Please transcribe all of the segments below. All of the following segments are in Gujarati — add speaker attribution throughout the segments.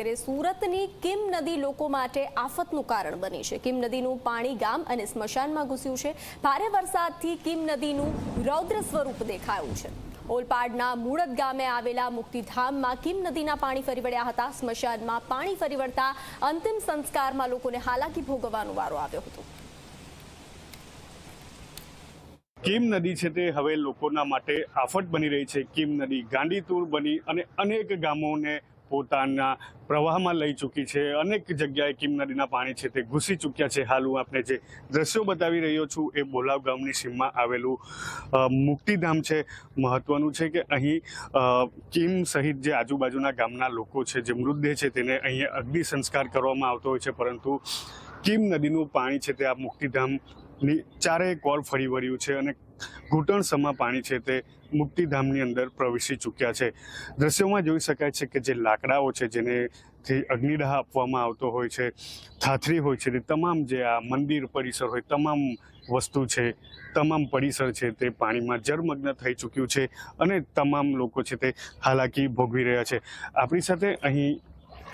Speaker 1: કરીએ, સુરતની કિમ નદી લોકો માટે આફતનું કારણ બની છે. કિમ નદીનું પાણી ગામ અને સ્મશાનમાં ઘૂસ્યું છે. ભારે વરસાદથી કિમ નદીનું રૌદ્ર સ્વરૂપ દેખાયું છે. ઓલપાડના મૂળત ગામે આવેલા મુક્તિધામમાં કિમ નદીના પાણી ફરી વળ્યા હતા. સ્મશાનમાં પાણી ફરી વળતા અંતિમ સંસ્કારમાં લોકોને હાલાકી ભોગવવાનો વારો આવ્યો હતો.
Speaker 2: કિમ નદી છે તે હવે લોકોના માટે આફત બની રહી છે. કિમ નદી ગાંડીતુર બની અને અનેક ગામોને પોતાના પ્રવાહમાં લઈ ચૂકી છે. અનેક જગ્યાએ કીમ નદીના પાણી છે તે ઘૂસી ચૂક્યા છે. હાલ હું આપને જે દ્રશ્યો બતાવી રહ્યો છું એ બોલાવ ગામની સીમમાં આવેલું મુક્તિધામ છે. મહત્વનું છે કે અહીં કીમ સહિત જે આજુબાજુના ગામના લોકો છે, જે મૃતદેહ છે તેને અહીંયા અગ્નિ સંસ્કાર કરવામાં આવતો હોય છે. પરંતુ કીમ નદીનું પાણી છે તે આ મુક્તિધામની ચારેય કોર ફરી વળ્યું છે અને ઘૂંટણ સમા પાણી છે તે મુક્તિધામની અંદર પ્રવેશી ચૂક્યા છે. દ્રશ્યોમાં જોઈ શકાય છે કે જે લાકડાઓ છે જેને થી અગ્નિદાહ આપવામાં આવતો હોય છે, થાથરી હોય છે, તે તમામ જે આ મંદિર પરિસર હોય, તમામ વસ્તુ છે, તમામ પરિસર છે તે પાણીમાં જળમગ્ન થઈ ચૂક્યું છે અને તમામ લોકો છે તે હાલાકી ભોગવી રહ્યા છે. આપણી સાથે અહીં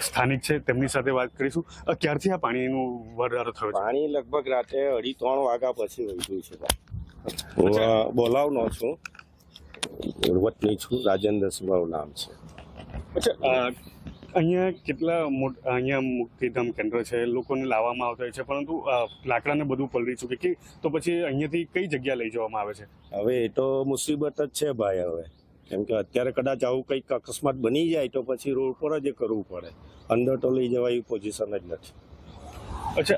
Speaker 2: સ્થાનિક છે, તેમની સાથે વાત કરીશું. ક્યારથી આ પાણીનું વધારો થયો
Speaker 3: પાણી લગભગ રાત્રે અઢી ત્રણ વાગ્યા પછી વધ્યું છે. હું બોલાવનો છું. વતની છું રાજેન્દ્ર સિંહ મારું નામ છે.
Speaker 2: અચ્છા અહીંયા કેટલા અહીંયા મુક્તિધામ કેન્દ્ર છે લોકોને લાવવામાં આવતા હોય છે પરંતુ લાકડાને બધું પલળી ચૂકે કે તો પછી અહીંયાથી કઈ જગ્યા લઈ જવામાં આવે છે?
Speaker 3: હવે એ તો મુસીબત જ છે ભાઈ હવે. કેમ કે અત્યારે કદાચ આવું કંઈક અકસ્માત બની જાય તો પછી રોડ પર જ એ કરવું પડે. અંદર તો લઈ જવાય એવી પોઝિશન જ નથી.
Speaker 2: અચ્છા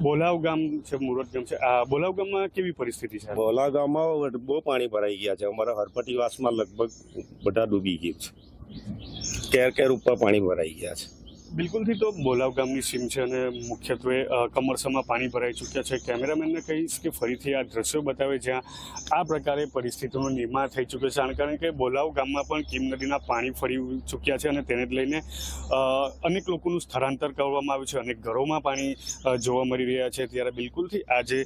Speaker 2: બોલાવ ગામ છે, મુરત ગામ છે. આ બોલાવ ગામમાં કેવી પરિસ્થિતિ છે?
Speaker 3: બોલાવ ગામમાં બહુ પાણી ભરાઈ ગયા છે. અમારા હરપટીવાસમાં લગભગ બધા ડૂબી ગયા છે. કેર કેર ઉપર પાણી ભરાઈ ગયા છે.
Speaker 2: બિલકુલથી તો બોલાવ ગામની સીમ છે અને મુખ્યત્વે કમરસામાં પાણી ભરાઈ ચૂક્યા છે. કેમેરામેનને કહીશ કે ફરીથી આ દ્રશ્યો બતાવે જ્યાં આ પ્રકારે પરિસ્થિતિનું નિર્માણ થઈ ચૂક્યું છે. કારણ- કે બોલાવ ગામમાં પણ કીમ નદીના પાણી ફરી ચૂક્યા છે અને તેને લઈને અનેક લોકોનું સ્થળાંતર કરવામાં આવ્યું છે. અનેક ઘરોમાં પાણી જોવા મળી રહ્યા છે. ત્યારે બિલકુલથી આજે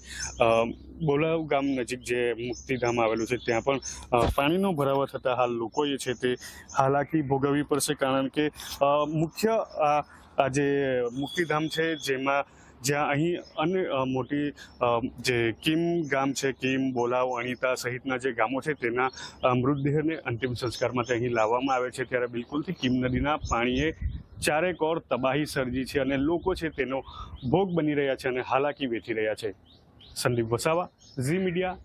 Speaker 2: બોલાવ ગામ નજીક જે મુક્તિધામ આવેલું છે, ત્યાં પણ પાણીનો ભરાવો થતાં હાલ લોકોએ છે તે હાલાકી ભોગવવી પડશે. કારણ કે મુખ્ય આ જે મુક્તિધામ છે, જેમાં જ્યાં અહીં અન્ય મોટી જે કિમ ગામ છે, કિમ, બોલાવ, અણિતા સહિતના જે ગામો છે, તેના મૃતદેહને અંતિમ સંસ્કાર માટે અહીં લાવવામાં આવે છે. ત્યારે બિલકુલથી કિમ નદીના પાણીએ ચારેક ઓર તબાહી સર્જી છે અને લોકો છે તેનો ભોગ બની રહ્યા છે અને હાલાકી વેઠી રહ્યા છે. સંદીપ વસાવા, ઝી મીડિયા